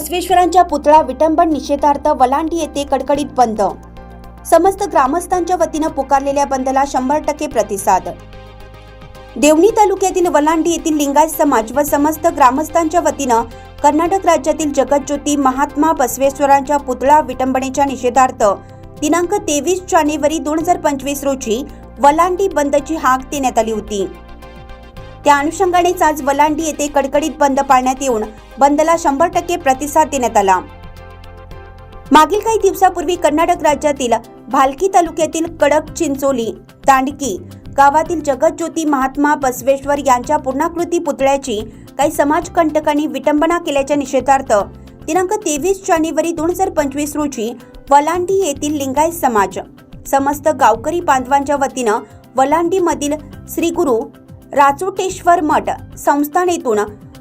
बसवेश्वरांच्या पुतळा विटंबन निषेधार्थ वलांडी येथे कडकडीत बंद. समस्त ग्रामस्थांच्या वतीनं पुकारलेल्या बंदला शंभर टक्के प्रतिसाद. देवणी तालुक्यातील वलांडी येथील लिंगायत समाज व समस्त ग्रामस्थांच्या वतीनं कर्नाटक राज्यातील जगज्योती महात्मा बसवेश्वरांच्या पुतळा विटंबनेच्या निषेधार्थ दिनांक तेवीस जानेवारी दोन हजार पंचवीस रोजी वलांडी बंदची हाक देण्यात आली होती. त्या अनुषंगानेच आज वलांडी येथे कडकडीत बंद पाळण्यात येऊन बंदला शंभर टक्के प्रतिसाद देण्यात आला. मागील काही दिवसापूर्वी कर्नाटक राज्यातील भालकी तालुक्यातील कडक चिंचोली तांडकी गावातील जगज्योती महात्मा बसवेश्वर यांच्या पूर्णाकृती पुतळ्याची काही समाजकंटकांनी विटंबना केल्याच्या निषेधार्थ दिनांक तेवीस जानेवारी दोन हजार पंचवीस रोजी वलांडी येथील लिंगायत समाज समस्त गावकरी बांधवांच्या वतीनं वलांडीमधील श्री गुरु राचोटेश्वर मठ संस्थान येथून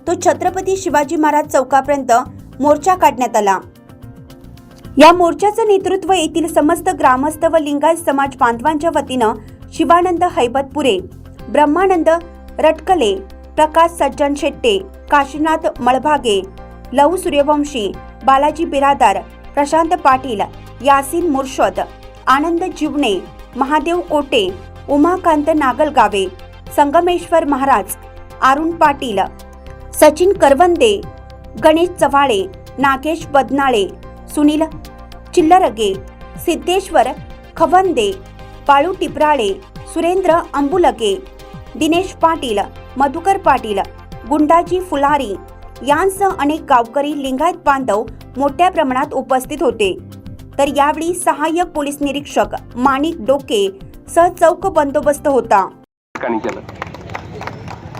तो छत्रपती शिवाजी महाराज चौकापर्यंत मोर्चा काढण्यात आला. या मोर्चाचं नेतृत्व येथील समस्त ग्रामस्थ व लिंगायत समाज बांधवांच्या वतीनं शिवानंद हैबतपुरे ब्रह्मानंद रटकले प्रकाश सज्जन शेट्टे काशीनाथ मळभागे लहू सूर्यवंशी बालाजी बिरादार प्रशांत पाटील यासीन मुर्शद आनंद जीवणे महादेव कोटे उमाकांत नागलगावे संगमेश्वर महाराज अरुण पाटील सचिन करवंदे गणेश चव्हाळे नागेश बदनाळे सुनील चिल्लरगे सिद्धेश्वर खवंदे बाळू टिपराळे सुरेंद्र अंबुलगे दिनेश पाटील मधुकर पाटील गुंडाजी फुलारी यांसह अनेक गावकरी लिंगायत बांधव मोठ्या प्रमाणात उपस्थित होते. तर यावेळी सहाय्यक पोलीस निरीक्षक माणिक डोके सह चौक बंदोबस्त होता. ठिकाणी केलं.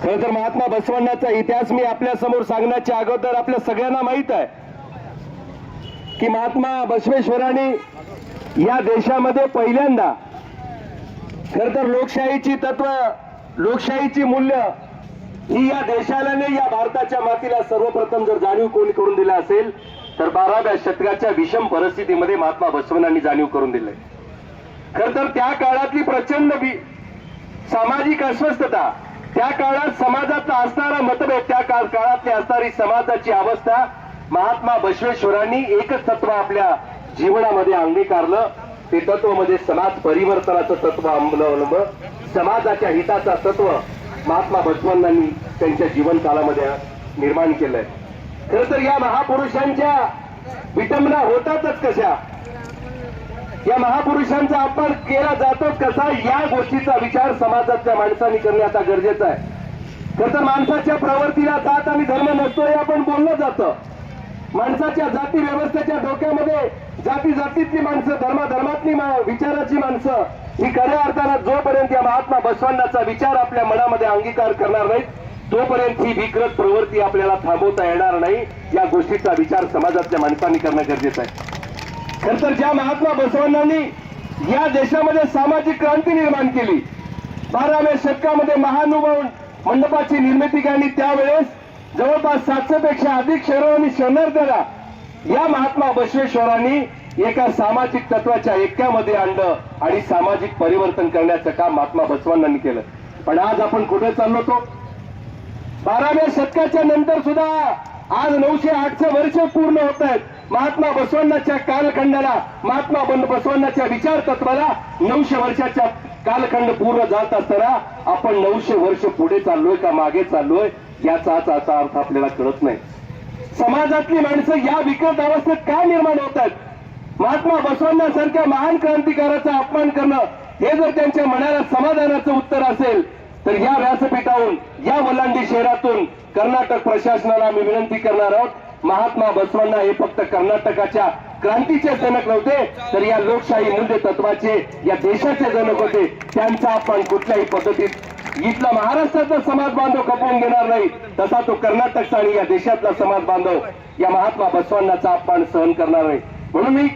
खरं तर महात्मा बसवण्णाचा इतिहास मी आपल्यासमोर सांगण्याच्या अगोदर आपल्या सगळ्यांना माहीत आहे की महात्मा बसवेश्वरांनी या देशामध्ये पहिल्यांदा खर तर लोकशाहीची तत्व लोकशाहीची मूल्य ही या देशाला नाही या भारताच्या मातीला सर्वप्रथम जर जाणीव कोणी करून दिला असेल तर बाराव्या शतकाच्या विषम परिस्थितीमध्ये महात्मा बसवण्णांनी जाणीव करून दिलंय. खर तर त्या काळातली प्रचंड सामाजिक अस्वस्थता. त्या काळात समाजातला असणारा मतभेद त्या काळ काळातली असणारी समाजाची अवस्था महात्मा बसवेश्वरांनी एकच तत्व आपल्या जीवनामध्ये अंगीकारलं. ते तत्व म्हणजे समाज परिवर्तनाचं तत्व अवलंब समाजाच्या हिताचं तत्व महात्मा बसवण्णांनी त्यांच्या जीवन काळामध्ये निर्माण केलंय. खर तर या महापुरुषांच्या विटंबना होतातच कशा? या महापुरुषांचा अपमान केला जातो कसा या गोष्टीचा विचार समाजातल्या माणसांनी करणे आता गरजेचं आहे. खरं तर माणसाच्या प्रवृत्तीला जात आणि धर्म नसतो हे आपण बोललं जातं. माणसाच्या जाती व्यवस्थेच्या डोक्यामध्ये जाती जातीतली माणसं धर्माधर्मातली विचाराची माणसं ही खऱ्या अर्थानं जोपर्यंत या महात्मा बसवण्णाचा विचार आपल्या मनामध्ये अंगीकार करणार नाहीत तोपर्यंत ही विकृत प्रवृत्ती आपल्याला थांबवता येणार नाही. या गोष्टीचा विचार समाजातल्या माणसांनी करणं गरजेचं आहे. खर तर ज्या महात्मा बसवण्णांनी या देशामध्ये सामाजिक क्रांती निर्माण केली बाराव्या शतकामध्ये महानुभाव मंडपाची निर्मिती केली त्यावेळेस जवळपास सातशे पेक्षा अधिक शहरांनी शरणार्थ्याला या महात्मा बसवेश्वरांनी एका सामाजिक तत्वाच्या ऐक्यामध्ये आणलं आणि सामाजिक परिवर्तन करण्याचं काम महात्मा बसवांनी केलं. पण आज आपण कुठे चाललो तो बाराव्या शतकाच्या नंतर सुद्धा आज नऊशे आठशे वर्ष पूर्ण होत आहेत. महात्मा बसवण्णाच्या कालखंडाला महात्मा बसवन्नाच्या बसवण्णाच्या विचार तत्वाला नऊशे वर्षाच्या कालखंड पूर्ण जात असताना आपण नऊशे वर्ष पुढे चाललोय का मागे चाललोय याचाच असा अर्थ आपल्याला कळत नाही. समाजातली माणसं या विकट अवस्थेत का निर्माण होत आहेत? महात्मा बसवण्णासारख्या महान क्रांतिकाराचा अपमान करणं हे जर त्यांच्या मनाला समाधानाचं उत्तर असेल तर या व्यासपीठाहून या वलांडी शहरातून कर्नाटक प्रशासनाला आम्ही विनंती करणार आहोत. महात्मा बसवण्णा हे फक्त कर्नाटकाच्या क्रांतीचे जनक नव्हते तर या लोकशाही मूल्य तत्वाचे या देशाचे जनक होते. त्यांचा आपण कुठल्याही पद्धतीत इथला महाराष्ट्राचा समाज बांधव खपवून घेणार नाही. तसा तो कर्नाटकचा आणि या देशातला समाज बांधव या महात्मा बसवण्णाचा अपमान सहन करणार नाही. म्हणून मी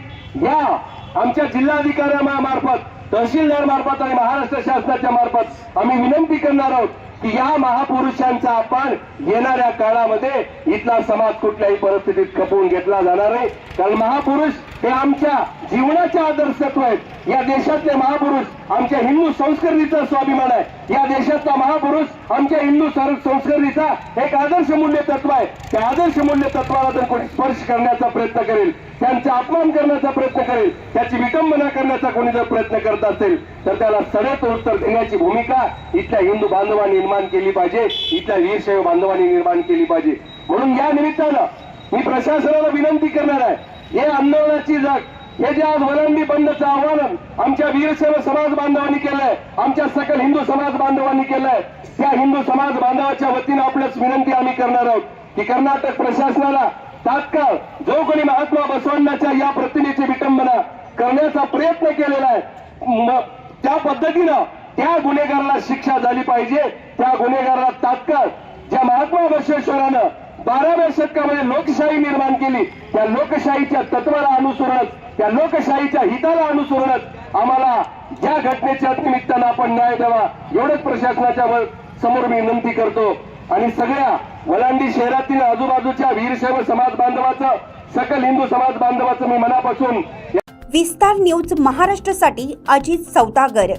या आमच्या जिल्हाधिकाऱ्या मार्फत तहसीलदार मार्फत आणि महाराष्ट्र शासनाच्या मार्फत आम्ही विनंती करणार आहोत की या महापुरुषांचा आपण येणाऱ्या काळामध्ये इथला समाज कुठल्याही परिस्थितीत खपवून घेतला जाणार नाही. कारण महापुरुष हे आमच्या जीवनाचे आदर्शत्व आहेत. या देशातले महापुरुष आमच्या हिंदू संस्कृतीचा स्वाभिमान आहे. या देशातला महापुरुष आमच्या हिंदू संस्कृतीचा एक आदर्श मूल्य तत्व आहे. त्या आदर्श मूल्य तत्वाला जर कोणी स्पर्श करण्याचा प्रयत्न करेल त्यांचा अपमान करण्याचा प्रयत्न करेल त्याची विटंबना करण्याचा कोणी जर प्रयत्न करत असेल तर त्याला सडेत उत्तर देण्याची भूमिका इथल्या हिंदू बांधवांनी निर्माण केली पाहिजे इथल्या वीरशैव बांधवांनी निर्माण केली पाहिजे. म्हणून या निमित्तानं मी प्रशासनाला विनंती करणार आहे हे आंदोलनाची जाग हे जे आज वलंबी बंदचं आव्हान आमच्या वीरशैव समाज बांधवांनी केलंय आमच्या सकल हिंदू समाज बांधवांनी केलंय त्या हिंदू समाज बांधवाच्या वतीनं आपल्याच विनंती आम्ही करणार आहोत की कर्नाटक प्रशासनाला तात्काळ जो कोणी महात्मा बसवण्याच्या या प्रतिमेची विटंबना करण्याचा प्रयत्न केलेला आहे त्या पद्धतीनं त्या गुन्हेगाराला शिक्षा झाली पाहिजे. त्या गुन्हेगाराला तात्काळ ज्या महात्मा बसवेश्वरानं बाराव्या शतकामध्ये लोकशाही निर्माण केली त्या लोकशाहीच्या तत्वाला अनुसरूनच त्या लोकशाहीच्या हिताला अनुसरूनच आम्हाला ज्या घटनेच्या निमित्तानं आपण न्याय द्यावा एवढंच प्रशासनाच्या समोर मी विनंती करतो. आणि सगळ्या वलांडी शहरातील आजूबाजूच्या वीरशैव समाज बांधवाचं सकल हिंदू समाज बांधवाचं मी मनापासून विस्तार न्यूज महाराष्ट्रासाठी अजित सौदागर.